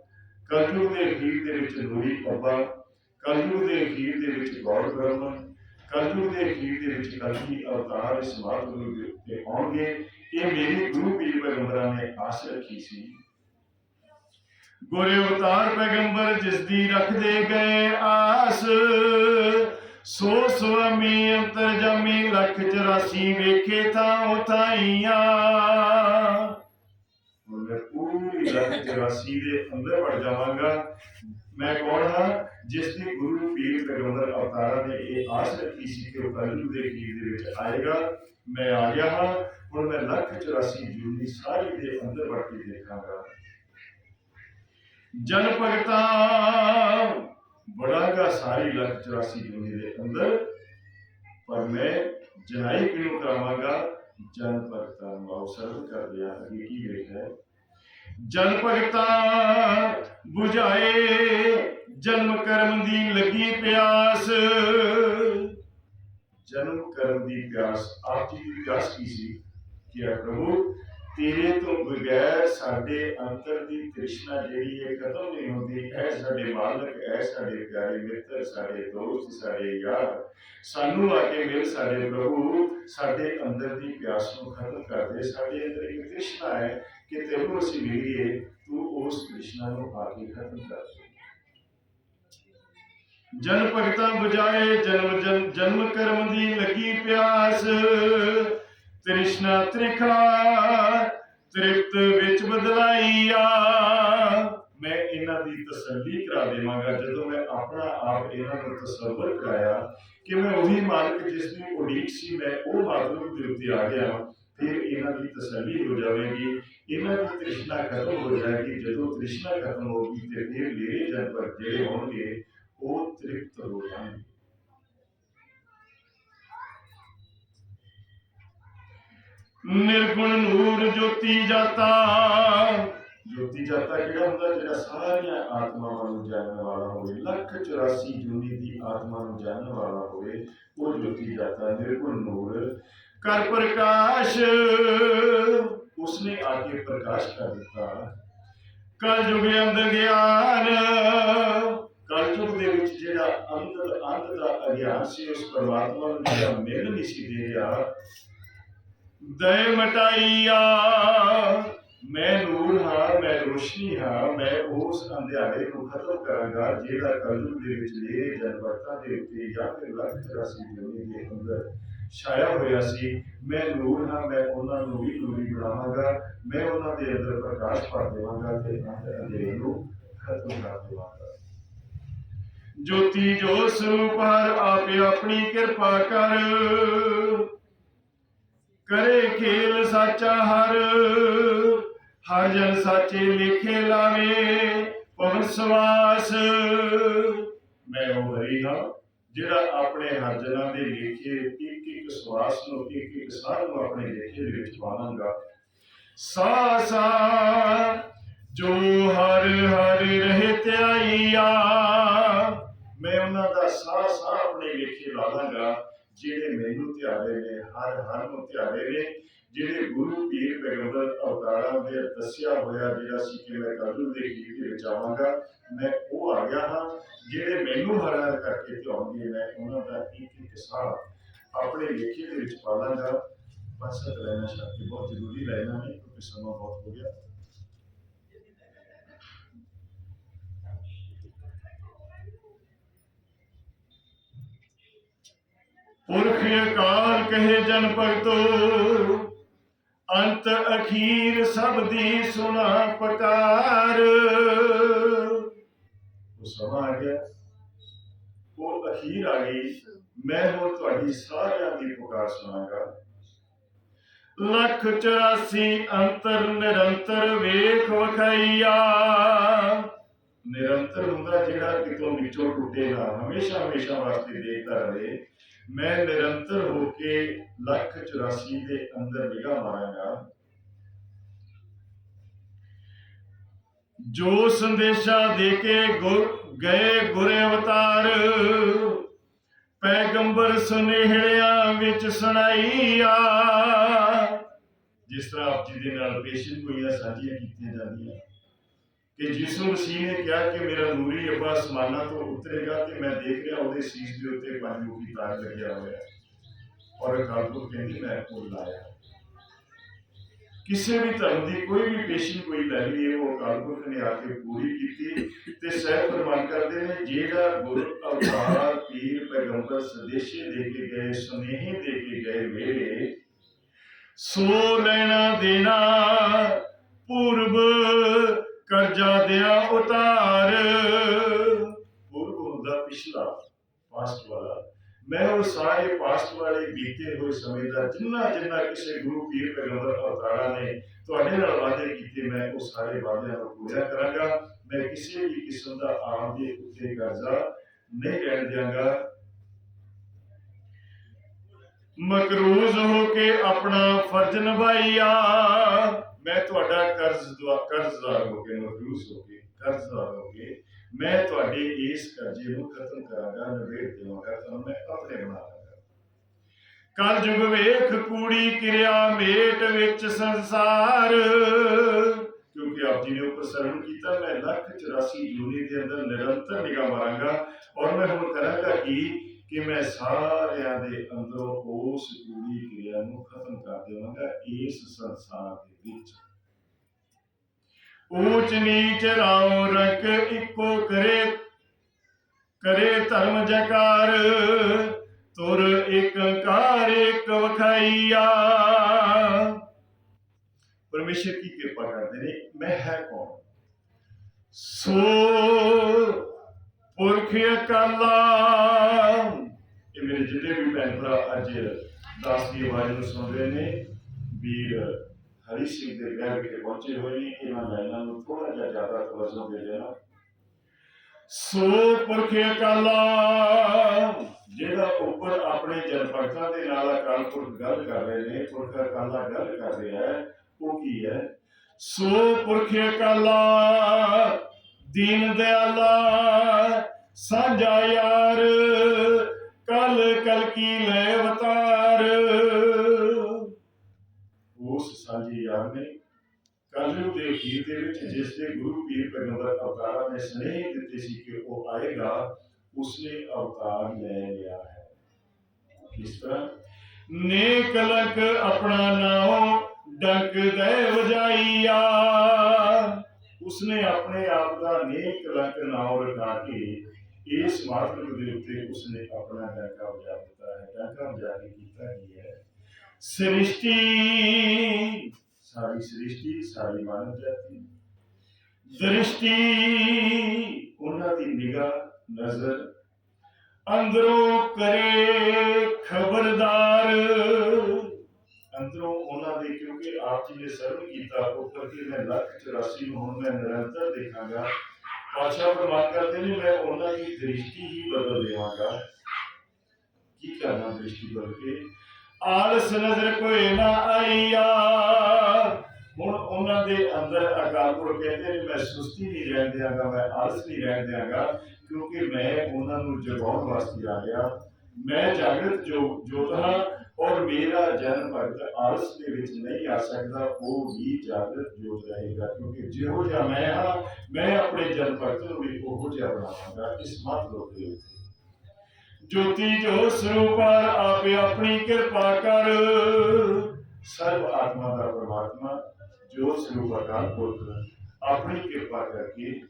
ਕਲਯੁਗ ਦੇ ਅਖੀਰ ਦੇ ਵਿੱਚ ਨੂਰੀ ਅੱਬਾ ਕਲਯੁਗ ਦੇ ਅਖੀਰ ਦੇ ਵਿੱਚ ਗੌਰ ਬ੍ਰਹਮਣ, ਕਲਯੁਗ ਦੇ ਅਖੀਰ ਦੇ ਵਿੱਚ ਕਲਗੀ ਅਵਤਾਰ ਇਸ ਮਾਤਰੂ ਦੇ ਆਉਣਗੇ। ਇਹ ਮੇਰੀ ਗੁਰੂ ਪੀਰ ਪੈਗੰਬਰਾਂ ਨੇ ਆਸ ਰੱਖੀ ਸੀ। ਗੁਰੂ ਅਵਤਾਰ ਪੈਗੰਬਰ, ਜਿਸ ਦੀ ਰੱਖਦੇ ਗਏ ਆਸ। ਸੋ ਸੁਆਮੀ ਅੰਤਰਜਾਮੀ ਲੱਖ 84 ਵੇਖੇ ਤਾਂ ਉਥਾਈਆਂ ਹੁਣ ਮੈਂ ਪੂਰੀ ਲੱਖ 84 ਦੇ ਅੰਦਰ ਵੜ ਜਾਵਾਂਗਾ। ਮੈਂ ਕੌਣ ਹਾਂ? ਜਿਸ ਦੀ ਗੁਰੂ ਪੀਰ ਪੈਗੰਬਰ ਅਵਤਾਰਾਂ ਨੇ ਇਹ ਆਸ ਰੱਖੀ ਸੀ ਕਿ ਉਹ ਕਲਯੁਗ ਦੇ ਅਖੀਰ ਦੇ ਵਿੱਚ ਆਏਗਾ। ਮੈਂ ਆ ਗਿਆ ਹਾਂ। ਹੁਣ ਮੈਂ ਲੱਖ 84 ਜੂਨੀ ਸਾਰੀ ਦੇ ਅੰਦਰ ਵੜ ਕੇ ਦੇਖਾਂਗਾ। ਜਨ ਭਗਤਾ। ਬੜਾਗਾ ਸਾਰੀ ਲੱਖ 84 ਜੂਨੀ ਦੇ ਅੰਦਰ। ਪਰ ਮੈਂ ਜਨਾਈ ਕਿਉਂ ਕਰਾਵਾਂਗਾ? ਜਨ ਭਗਤਾ ਨੂੰ ਅਵਸਰ ਕਰ ਦਿਆ ਅੱਗੇ ਕੀ ਲਿਖਿਆ ਹੈ? ਜਨ ਭਗਤਾ 부ਝਾਏ ਜਨਮ ਕਰਮ ਦੀ ਲੱਗੀ ਪਿਆਸ। ਜਨਮ ਕਰਮ ਦੀ ਪਿਆਸ, ਆਪ ਜੀ ਦੀ ਪਿਆਸ ਕੀ ਸੀ? ਕਿ ਆ ਪ੍ਰਭੂ ਤੇਰੇ ਤੋਂ ਬਗੈਰ ਸਾਡੇ ਅੰਤਰ ਦੀ ਤ੍ਰਿਸ਼ਨਾ ਜਿਹੜੀ ਹੈ ਖਤਮ ਨਹੀਂ ਹੁੰਦੀ। ਐ ਸਾਡੇ ਮਾਲਕ ਐ ਸਾਡੇ ਪਿਆਰੇ ਮਿੱਤਰ, ਸਾਡੇ ਦੋਸਤ, ਸਾਡੇ ਯਾਰ। ਸਾਨੂੰ ਆ ਕੇ ਮਿਲ ਸਾਡੇ ਪ੍ਰਭੂ। ਸਾਡੇ ਅੰਦਰ ਦੀ ਪਿਆਸ ਨੂੰ ਖਤਮ ਕਰ ਦੇ। ਸਾਡੇ ਅੰਦਰ ਇੱਕ ਤ੍ਰਿਸ਼ਨਾ ਹੈ ਕਿ ਤੈਨੂੰ ਅਸੀਂ ਮਿਲੀਏ, ਤੂੰ ਉਸ ਤ੍ਰਿਸ਼ਨਾ ਨੂੰ ਆ ਕੇ ਖਤਮ ਕਰ ਦੇ। ਜਨ ਭਗਤਾਂ ਬੁਝਾਏ, ਜਨਮ ਜਨਮ ਕਰਮ ਦੀ ਲੱਗੀ ਪਿਆਸ। ਤ੍ਰਿਸ਼ਨਾ ਤ੍ਰਿਖਾ ਤ੍ਰਿਪਤ ਵਿੱਚ ਬਦਲਾਈਆ। ਮੈਂ ਇਹਨਾਂ ਦੀ ਤਸੱਲੀ ਕਰਾ ਦੇਵਾਂਗਾ। ਜਦੋਂ ਮੈਂ ਆਪਣਾ ਆਪ ਇਹਨਾਂ ਨੂੰ ਤਸੱਵਰ ਕਰਾਇਆ ਕਿ ਮੈਂ ਉਹੀ ਮਾਲਕ ਜਿਸ ਦੀ ਉਡੀਕ ਸੀ, ਮੈਂ ਉਹ ਮਾਲਕ ਦੇ ਉੱਤੇ ਆ ਗਿਆ, ਫਿਰ ਇਹਨਾਂ ਦੀ ਤਸੱਲੀ ਹੋ ਜਾਵੇਗੀ। ਇਹਨਾਂ ਦੀ ਤ੍ਰਿਸ਼ਨਾ ਖਤਮ ਹੋ ਜਾਏਗੀ। ਜਦੋਂ ਤ੍ਰਿਸ਼ਨਾ ਖਤਮ ਹੋਗੀ ਤੇ ਫਿਰ ਮੇਰੇ ਜਨ ਪਰ ਜਿਹੜੇ ਹੋਣਗੇ, ਉਹ ਤ੍ਰਿਪਤ ਹੋ ਜਾਣਗੇ। ਨਿਰਗੁਣ ਨੂਰ ਜੋਤੀ ਜਾਤਾ। ਜੋਤੀ ਜਾਤਾ ਕਿਹੜਾ ਹੁੰਦਾ? ਜਿਹੜਾ ਸਾਰੀਆਂ ਆਤਮਾਵਾਂ ਨੂੰ ਜਾਣਨ ਵਾਲਾ ਹੋਵੇ ਲੱਖ 84 ਜੂਨੀ ਦੀ ਆਤਮਾ ਨੂੰ ਜਾਣਨ ਵਾਲਾ ਹੋਵੇ ਉਹ ਜੋਤੀ ਜਾਤਾ ਨਿਰਗੁਣ ਨੂਰ। ਕਰ ਪ੍ਰਕਾਸ਼। ਉਸਨੇ ਆ ਕੇ ਪ੍ਰਕਾਸ਼ ਕਰ ਦਿੱਤਾ। ਕਲ ਯੁਗ ਅੰਧ ਗਿਆਨ। ਕਲ ਯੁਗ ਦੇ ਵਿੱਚ ਜਿਹੜਾ ਅੰਧ ਅੰਧ ਦਾ ਅਗਿਆਨ ਸੀ ਉਸ ਪਰਮਾਤਮਾ ਨੂੰ ਜਿਹੜਾ ਮਿਲ ਨਹੀਂ ਸੀ ਦੇ ਰਿਹਾ ਦਇ ਮਟਾਈਆ, ਮੈਂ ਨੂਰ ਹਾਂ, ਮੈਂ ਰੋਸ਼ਨੀ ਹਾਂ, ਮੈਂ ਉਸ ਅੰਧਿਆਰੇ ਨੂੰ ਖਤਮ ਕਰਾਂਗਾ, ਜਿਹੜਾ ਕਲਯੁਗ ਦੇ ਵਿੱਚ ਮੇਰੇ ਜਨਵਰਤਾਂ ਦੇ ਉੱਤੇ ਜਾਂ ਫਿਰ ਲੱਖ 84 ਜੁਨੀ ਦੇ ਅੰਦਰ ਛਾਇਆ ਹੋਇਆ ਸੀ। ਮੈਂ ਨੂਰ ਹਾਂ, ਮੈਂ ਉਹਨਾਂ ਨੂੰ ਵੀ ਨੂਰੀ ਬਣਾਵਾਂਗਾ, ਮੈਂ ਉਹਨਾਂ ਦੇ ਅੰਦਰ ਪ੍ਰਕਾਸ਼ ਭਰ ਦੇਵਾਂਗਾ ਤੇ ਅੰਧੇਰੇ ਨੂੰ ਖਤਮ ਕਰ ਦੇਵਾਂਗਾ। ਜੋਤੀ ਜੋ ਸਰੂਪ ਹਰ ਆਪੇ ਆਪਣੀ ਕਿਰਪਾ ਕਰ ਕਰੇ ਖੇਲ ਸਾਚਾ ਹਰ ਹਰ ਜਨ ਸਾਚੇ ਲਿਖੇ ਲਾਵੇ, ਪਵਨ ਸਵਾਸ। ਮੈਂ ਉਹ ਹਰੀ ਹਾਂ ਜਿਹੜਾ ਆਪਣੇ ਹਰ ਦੇ ਲੇਖੇ ਇੱਕ ਇੱਕ ਸਵਾਸ ਨੂੰ ਇੱਕ ਇੱਕ ਸਾਹ ਨੂੰ ਆਪਣੇ ਲੇਖੇ ਦੇ ਵਿੱਚ ਪਾਵਾਂਗਾ ਸਾ ਸਾ, ਜੋ ਹਰ ਹਰ ਰਹੇ ਧਿਆਈਆ, ਮੈਂ ਉਹਨਾਂ ਦਾ ਸਾਹ ਸਾਹ ਆਪਣੇ ਲੇਖੇ ਲਾਵਾਂਗਾ ਜਿਹੜੇ ਮੈਨੂੰ ਧਿਆਵੇ ਨੇ, ਹਰ ਹਰ ਨੂੰ ਧਿਆਵੇ ਨੇ, ਜਿਹੜੇ ਗੁਰੂ ਪੀਰ ਪੈਗੰਬਰ ਅਵਤਾਰਾਂ ਦੇ ਦੱਸਿਆ ਹੋਇਆ ਜਿਹੜਾ ਸੀ ਕਿ ਮੈਂ ਕਲਯੁਗ ਦੇ ਗੀਤ ਦੇ ਵਿੱਚ ਆਵਾਂਗਾ, ਮੈਂ ਉਹ ਆ ਗਿਆ ਹਾਂ, ਜਿਹੜੇ ਮੈਨੂੰ ਹਰ ਹਰ ਕਰਕੇ ਧਿਆਉਂਦੇ ਮੈਂ ਉਹਨਾਂ ਦਾ ਇੱਕ ਇੱਕ ਸਾਹ ਆਪਣੇ ਲੇਖੇ ਦੇ ਵਿੱਚ ਪਾ ਲਾਂਗਾ ਪਸਤ ਲੈਣਾ ਸ਼ਕਤੀ ਬਹੁਤ ਜ਼ਰੂਰੀ ਲੈਣਾ ਹੈ ਕਿਉਂਕਿ ਸਮਾਂ ਬਹੁਤ ਹੋ ਗਿਆ। ਪੁਰਖ ਅਕਾਲ ਕਹੇ ਜਨ ਭਗਤੋ। ਅੰਤ ਅਖੀਰ ਸਭ ਦੀ ਸੁਣਾ ਪਕਾਰ ਉਹ ਸਮਾਂ ਆ ਗਿਆ। ਉਹ ਅਖੀਰ ਆ ਗਈ। ਮੈਂ ਹੁਣ ਤੁਹਾਡੀ ਸਾਰਿਆਂ ਦੀ ਪੁਕਾਰ ਸੁਣਾਂਗਾ। ਲੱਖ 84 ਅੰਤਰ ਨਿਰੰਤਰ ਵੇਖ ਵਖਈਆ। ਨਿਰੰਤਰ ਹੁੰਦਾ ਜਿਹੜਾ ਕਿਤੋਂ ਵਿੱਚੋਂ ਟੁੱਟੇ ਨਾ ਹਮੇਸ਼ਾ ਹਮੇਸ਼ਾ ਵਾਸਤੇ ਦੇਖਦਾ ਰਹੇ। ਮੈਂ ਨਿਰੰਤਰ ਹੋ ਕੇ ਲੱਖ 84 ਦੇ ਅੰਦਰ ਨਿਗਾਹ ਮਾਰਾਂਗਾ ਜੋ। ਸੰਦੇਸ਼ਾ ਦੇ ਕੇ ਗਏ ਗੁਰੇ ਅਵਤਾਰ, ਪੈਗੰਬਰ ਸੁਨੇਹੜਿਆਂ ਵਿੱਚ ਸੁਣਾਈਆ ਜਿਸ ਤਰ੍ਹਾਂ ਆਪ ਜੀ ਦੇ ਨਾਲ ਪੇਸ਼ੈਂਟ ਹੋਈਆਂ ਸਾਂਝੀਆਂ ਕੀਤੀਆਂ ਜਾਂਦੀਆਂ। ਕਿ ਯਿਸੂ ਮਸੀਹ ਨੇ ਕਿਹਾ ਕਿ ਮੇਰਾ ਨੂਰੀ ਅੱਬਾ ਅਸਮਾਨਾਂ ਤੋਂ ਉਤਰੇਗਾ ਤੇ ਮੈਂ ਦੇਖ ਰਿਹਾ ਉਹਦੇ ਸੀਸ ਦੇ ਉੱਤੇ ਪੰਜ ਤਾਜ ਲੱਗਿਆ ਹੋਇਆ ਔਰ ਕਾਲਪੁਰ ਕਹਿੰਦੀ, ਮੈਂ ਉਹ ਲਾਇਆ ਕਿਸੇ ਵੀ ਧਰਮ ਦੀ ਕੋਈ ਵੀ ਪੇਸ਼ੀ, ਕੋਈ ਲੈ ਲਈਏ ਉਹ ਕਾਲਪੁਰ ਨੇ ਆ ਕੇ ਪੂਰੀ ਕੀਤੀ ਤੇ ਸਹਿ ਫਰਮਾਨ ਕਰਦੇ ਨੇ, ਜਿਹੜਾ ਗੁਰ ਅਵਤਾਰ, ਪੀਰ, ਪੈਗੰਬਰ, ਸੰਦੇਸ਼ੇ ਦੇ ਕੇ ਗਏ, ਸੁਨੇਹੇ ਦੇ ਕੇ ਗਏ ਮੇਰੇ ਸੋ ਲੈਣਾ ਦੇਣਾ, ਪੂਰਬ ਕਰਜ਼ਾ ਦਿਆ ਉਤਾਰ। ਪੂਰਬ ਹੁੰਦਾ ਪਿਛਲਾ ਪਾਸਟ ਵਾਲਾ? ਮੈਂ ਉਹ ਸਾਰੇ ਪਾਸਟ ਵਾਲੇ ਬੀਤੇ ਹੋਏ ਸਮੇਂ ਦਾ ਜਿੰਨਾ ਜਿੰਨਾ ਕਿਸੇ ਗੁਰੂ ਪੀਰ ਪੈਗੰਬਰ ਅਵਤਾਰਾਂ ਨੇ ਤੁਹਾਡੇ ਨਾਲ ਵਾਅਦੇ ਕੀਤੇ, ਮੈਂ ਉਹ ਸਾਰੇ ਵਾਅਦਿਆਂ ਨੂੰ ਪੂਰਾ ਕਰਾਂਗਾ। ਮੈਂ ਕਿਸੇ ਵੀ ਕਿਸਮ ਦਾ ਆਪ ਦੇ ਉੱਤੇ ਕਰਜ਼ਾ ਨਹੀਂ ਲੈਣ ਦਿਆਂਗਾ। ਮਕਰੂਜ਼ ਹੋ ਕੇ ਆਪਣਾ ਫਰਜ਼ ਨਿਭਾਈਆ। ਮੈਂ ਤੁਹਾਡਾ ਕਰਜ਼ ਦੁਆ ਕਰਜ਼ਦਾਰ ਹੋ ਕੇ ਮਕਰੂਜ਼ ਹੋ ਕੇ ਕਰਜ਼ਦਾਰ ਹੋ ਕੇ ਮੈਂ ਤੁਹਾਡੇ ਇਸ ਕਰਜ਼ੇ ਨੂੰ ਖਤਮ ਕਰਾਂਗਾ ਨਵੇੜ ਦੇਵਾਂਗਾ ਤੁਹਾਨੂੰ ਮੈਂ ਆਪਣੇ ਬਣਾ ਲਾਂਗਾ ਕਲ ਯੁਗ ਵੇਖ ਕੂੜੀ ਕਿਰਿਆ ਮੇਟ ਵਿੱਚ ਸੰਸਾਰ ਕਿਉਂਕਿ ਆਪ ਜੀ ਨੇ ਉੱਪਰ ਸਰਵਣ ਕੀਤਾ ਮੈਂ ਲੱਖ 84 ਜੂਨੀ ਦੇ ਅੰਦਰ ਨਿਰੰਤਰ ਨਿਗਾਹ ਮਾਰਾਂਗਾ ਔਰ ਮੈਂ ਹੁਣ ਕਰਾਂਗਾ ਕੀ ਕਿ ਮੈਂ ਸਾਰਿਆਂ ਦੇ ਅੰਦਰੋਂ ਉਸ ਕੂੜੀ ਕਿਰਿਆ ਨੂੰ ਖਤਮ ਕਰ ਦੇਵਾਂਗਾ ਇਸ ਸੰਸਾਰ ਦੇ ਵਿੱਚ। ਊਚ ਨੀਚ ਰਾਉ ਰਕ ਇੱਕੋ ਕਰੇ ਕਰੇ ਧਰਮ ਜਕਾਰ, ਤੁਰ ਇੱਕ ਕਾਰ ਇੱਕ ਵਖਾਈਆ। ਪਰਮੇਸ਼ਰ ਕੀ ਕਿਰਪਾ ਕਰਦੇ ਨੇ? ਮੈਂ ਹੈ ਕੌਣ? ਸੋ ਪੁਰਖ ਅਕਾਲਾ। ਇਹ ਮੇਰੇ ਜਿਹੜੇ ਵੀ ਭੈਣ ਭਰਾ ਅੱਜ ਦਾਸ ਦੀ ਆਵਾਜ਼ ਨੂੰ ਸੁਣ ਰਹੇ ਨੇ, ਵੀਰ ਹਰੀ ਸਿੰਘ ਦੇ ਘਰ ਵਿਖੇ ਪਹੁੰਚੇ ਹੋਏ ਨੇ। ਇਹਨਾਂ ਲਾਈਨਾਂ ਨੂੰ ਥੋੜਾ ਜਿਹਾ ਜ਼ਿਆਦਾ ਤਵੱਜੋ ਦੇ ਦੇਣਾ। ਸੋ ਪੁਰਖ ਅਕਾਲਾ, ਜਿਹੜਾ ਉੱਪਰ ਆਪਣੇ ਜਨਪਰਤਾ ਦੇ ਨਾਲ ਅਕਾਲ ਪੁਰਖ ਗੱਲ ਕਰ ਰਹੇ ਨੇ ਪੁਰਖ ਅਕਾਲਾ ਗੱਲ ਕਰ ਰਿਹਾ ਹੈ, ਉਹ ਕੀ ਹੈ? ਸੋ ਪੁਰਖ ਅਕਾਲਾ ਦੀਨ ਦਿਆਲਾ, ਸਾਂਝਾ ਯਾਰ, ਕਲ ਕਲ ਕੀ ਲੈ ਅਵਤਾਰ। ਉਸ ਸਾਂਝੇ ਯਾਰ ਨੇ ਕਲਯੁਗ ਦੇ ਅਖੀਰ ਦੇ ਵਿੱਚ ਜਿਸ ਦੇ ਗੁਰੂ ਪੀਰ ਪੈਗੰਬਰ ਅਵਤਾਰਾਂ ਨੇ ਸਨੇਹ ਦਿੱਤੇ ਸੀ ਕਿ ਉਹ ਆਏਗਾ, ਉਸਨੇ ਅਵਤਾਰ ਲੈ ਲਿਆ ਹੈ। ਕਿਸ ਤਰ੍ਹਾਂ ਨੇ ਕਲਕ ਆਪਣਾ ਨਾਮ ਡੰਗ ਦੇ ਵਜਾਈਆ। ਉਸਨੇ ਆਪਣੇ ਆਪ ਦਾ ਨੇਕ ਕਲੰਕ ਨਾਮ ਰਖਾ ਕੇ ਇਸ ਮਾਤਮ ਦੇ ਉੱਤੇ ਉਸਨੇ ਆਪਣਾ ਡੰਕਾ ਵਜਾ ਦਿੱਤਾ ਹੈ। ਡੰਕਾ ਵਜਾ ਕੇ ਕੀਤਾ ਕੀ ਹੈ? ਸ੍ਰਿਸ਼ਟੀ, ਸਾਰੀ ਸ੍ਰਿਸ਼ਟੀ, ਸਾਰੀ ਮਾਨਵ ਜਾਤੀ। ਦ੍ਰਿਸ਼ਟੀ ਉਹਨਾਂ ਦੀ ਨਿਗਾਹ, ਨਜ਼ਰ। ਅੰਦਰੋਂ ਕਰੇ ਖਬਰਦਾਰ ਅੰਦਰੋਂ ਉਹਨਾਂ ਦੇ ਕਿਉਂਕਿ ਆਪ ਜੀ ਨੇ ਸਰਵ ਕੀਤਾ ਉੱਪਰ ਕਿ ਮੈਂ ਲੱਖ 84 ਨੂੰ ਹੁਣ ਮੈਂ ਨਿਰੰਤਰ ਦੇਖਾਂਗਾ। ਪਾਸ਼ਾ ਪ੍ਰਮਾਨ ਕਰਦੇ ਨੇ ਮੈਂ ਉਹਨਾਂ ਦੀ ਦ੍ਰਿਸ਼ਟੀ ਹੀ ਬਦਲ ਦੇਵਾਂਗਾ। ਕੀ ਕਰਨਾ ਦ੍ਰਿਸ਼ਟੀ ਬਦਲ ਕੇ? ਆਲਸ ਨਜ਼ਰ ਕੋਈ ਨਾ ਆਈਆ। ਹੁਣ ਉਹਨਾਂ ਦੇ ਅੰਦਰ ਅਕਾਲ ਪੁਰਖ ਕਹਿੰਦੇ ਨੇ, ਮੈਂ ਸੁਸਤੀ ਨਹੀਂ ਰਹਿਣ ਦਿਆਂਗਾ, ਮੈਂ ਆਲਸ ਨਹੀਂ ਰਹਿਣ ਦਿਆਂਗਾ, ਕਿਉਂਕਿ ਮੈਂ ਉਹਨਾਂ ਨੂੰ ਜਗਾਉਣ ਵਾਸਤੇ ਆ ਗਿਆ। ਮੈਂ ਜਾਗਰਤ ਜੋ ਜੋਤ ਹਾਂ ਔਰ ਮੇਰਾ ਜਨਮ ਭਗਤ ਆਲਸ ਦੇ ਵਿੱਚ ਨਹੀਂ ਆ ਸਕਦਾ, ਉਹ ਵੀ ਜਾਗਰਤ ਜੋਤ ਰਹੇਗਾ ਕਿਉਂਕਿ ਜਿਹੋ ਜਿਹਾ ਮੈਂ ਹਾਂ, ਮੈਂ ਆਪਣੇ ਜਨ ਭਗਤ ਨੂੰ ਵੀ ਉਹੋ ਜਿਹਾ ਬਣਾਵਾਂਗਾ, ਇਸ ਮਤ ਲੋਕ ਉੱਤੇ। ਜੋਤੀ ਜੋ ਸਰੂਪਾਰ ਆਪੇ ਆਪਣੀ ਕਿਰਪਾ ਕਰ। ਸਰਬ ਆਤਮਾ ਦਾ ਪਰਮਾਤਮਾ, ਜੋ ਸਰੂਪ ਪੁਰਖ ਆਪਣੀ ਕਿਰਪਾ ਕਰਕੇ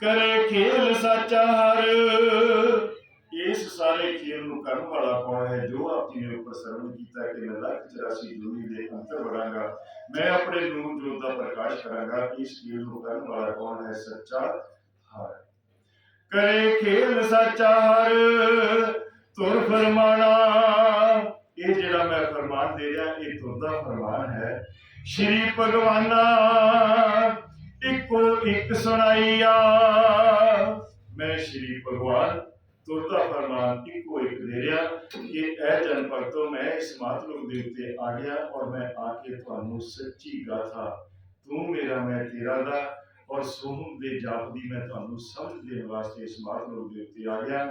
ਕਰੇ ਖੇਲ ਸੱਚਾ ਹਰ। ਇਸ ਸਾਰੇ ਖੇਲ ਨੂੰ ਕਰਨ ਵਾਲਾ ਕੌਣ ਹੈ? ਜੋ ਆਪ ਨੇ ਉੱਪਰ ਸਰਵਣ ਕੀਤਾ ਕਿ ਮੈਂ ਲੱਖ 84 ਜੂਨੀ ਦੇ ਅੰਤਰ ਵੜਾਂਗਾ, ਮੈਂ ਆਪਣੇ ਨੂਰ ਜੋਤ ਦਾ ਪ੍ਰਕਾਸ਼ ਕਰਾਂਗਾ ਇਸ ਖੇਲ ਨੂੰ ਕਰਨ ਵਾਲਾ ਕੌਣ ਹੈ? ਸੱਚਾ ਹਰ। ਕਰੇ ਖੇਲ ਸੱਚਾ ਹਰ, ਤੁਰ ਫਰਮਾਣਾ ਇਹ ਜਿਹੜਾ ਮੈਂ ਫਰਮਾਨ ਦੇ ਰਿਹਾ, ਇਹ ਤੁਰ ਦਾ ਫਰਮਾਨ ਹੈ। ਸ਼੍ਰੀ ਭਗਵਾਨਾ, ਇੱਕੋ ਇੱਕ ਸੁਣਾਈਆ। ਮੈਂ ਸ਼੍ਰੀ ਭਗਵਾਨ ਤੁਰ ਫਰਮਾਨ ਇੱਕੋ ਇੱਕ ਦੇ ਰਿਹਾ ਕਿ ਇਹ ਜਨ ਭਗਤੋ ਮੈਂ ਇਸ ਮਾਤਲੁਕ ਦੇ ਉੱਤੇ ਆ ਗਿਆ ਔਰ ਮੈਂ ਆ ਕੇ ਤੁਹਾਨੂੰ ਸੱਚੀ ਗਾਥਾ, ਤੂੰ ਮੇਰਾ, ਮੈਂ ਤੇਰਾ ਦਾ ਔਰ ਸੋਹਮ ਦੇ ਜਾਪ ਦੀ ਮੈਂ ਤੁਹਾਨੂੰ ਸਮਝ ਦੇਣ ਵਾਸਤੇ ਇਸ ਮਾਤਲੁਕ ਦੇ ਉੱਤੇ ਆ ਗਿਆ।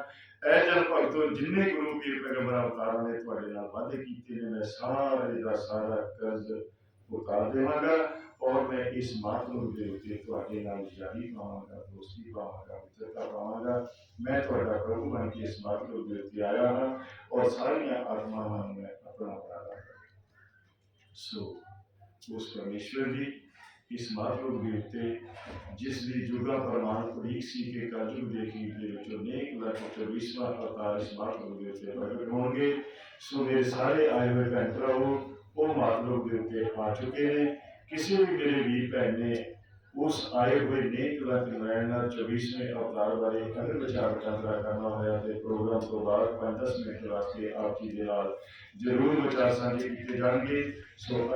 ਇਹ ਜਨ ਭਗਤੋ ਜਿੰਨੇ ਗੁਰੂ ਪੀਰ ਪੈਗੰਬਰ ਅਵਤਾਰਾਂ ਨੇ ਤੁਹਾਡੇ ਨਾਲ ਵਾਅਦੇ ਕੀਤੇ ਨੇ, ਮੈਂ ਸਾਰੇ ਦਾ ਸਾਰਾ ਕਰਜ਼ ਉਤਾਰ ਦੇਵਾਂਗਾ। ਔਰ ਮੈਂ ਇਸ ਮਾਤਲੁਕ ਦੇ ਉੱਤੇ ਤੁਹਾਡੇ ਨਾਲ ਯਾਰੀ ਪਾਵਾਂਗਾ ਦੋਸਤੀ ਪਾਵਾਂਗਾ ਮਿੱਤਰਤਾ ਪਾਵਾਂਗਾ ਮੈਂ ਤੁਹਾਡਾ ਪ੍ਰਭੂ ਬਣ ਕੇ ਇਸ ਮਾਤਲੁਕ ਦੇ ਉੱਤੇ ਆਇਆ ਹਾਂ ਔਰ ਸਾਰੀਆਂ ਆਤਮਾਵਾਂ ਨੂੰ ਮੈਂ ਆਪਣਾ ਬਣਾ ਸੋ ਉਸ ਪਰਮੇਸ਼ਵਰ ਦੀ ਇਸ ਮਾਤਲੁਕ ਦੇ ਉੱਤੇ ਜਿਸ ਦੀ ਜੁਗਾ ਪ੍ਰਮਾਣ ਪ੍ਰੀਕ ਸੀ ਕਿ ਕਾਜੂ ਦੇਖੀ ਦੇ ਵਿੱਚੋਂ ਨੇਕ ਲੱਖ ਚੌਬੀਸਵਾਂ ਅਵਤਾਰ ਇਸ ਮਾਤਲੁਕ ਦੇ ਉੱਤੇ ਪ੍ਰਗਟ ਹੋਣਗੇ ਸੋ ਮੇਰੇ ਸਾਰੇ ਆਏ ਹੋਏ ਭੈਣ ਭਰਾਵੋ ਉਹ ਮਾਤਲੁਕ ਦੇ ਉੱਤੇ ਆ ਚੁੱਕੇ ਨੇ ਕਿਸੇ ਵੀ ਮੇਰੇ ਵੀਰ ਭੈਣ ਨੇ ਉਸ ਆਏ ਹੋਏ ਨੇਕ ਲੱਖ ਨਾਲ 24ਵੇਂ ਅਵਤਾਰ ਬਾਰੇ ਅਗਰ ਵਿਚਾਰ ਵਟਾਂਦਰਾ ਕਰਨਾ ਹੋਇਆ ਤੇ ਪ੍ਰੋਗਰਾਮ ਤੋਂ ਬਾਅਦ 5-10 ਮਿੰਟ ਵਾਸਤੇ ਆਪ ਜੀ ਦੇ ਨਾਲ ਜ਼ਰੂਰ ਵਿਚਾਰ ਸਾਂਝੇ ਕੀਤੇ ਜਾਣਗੇ। ਸੋ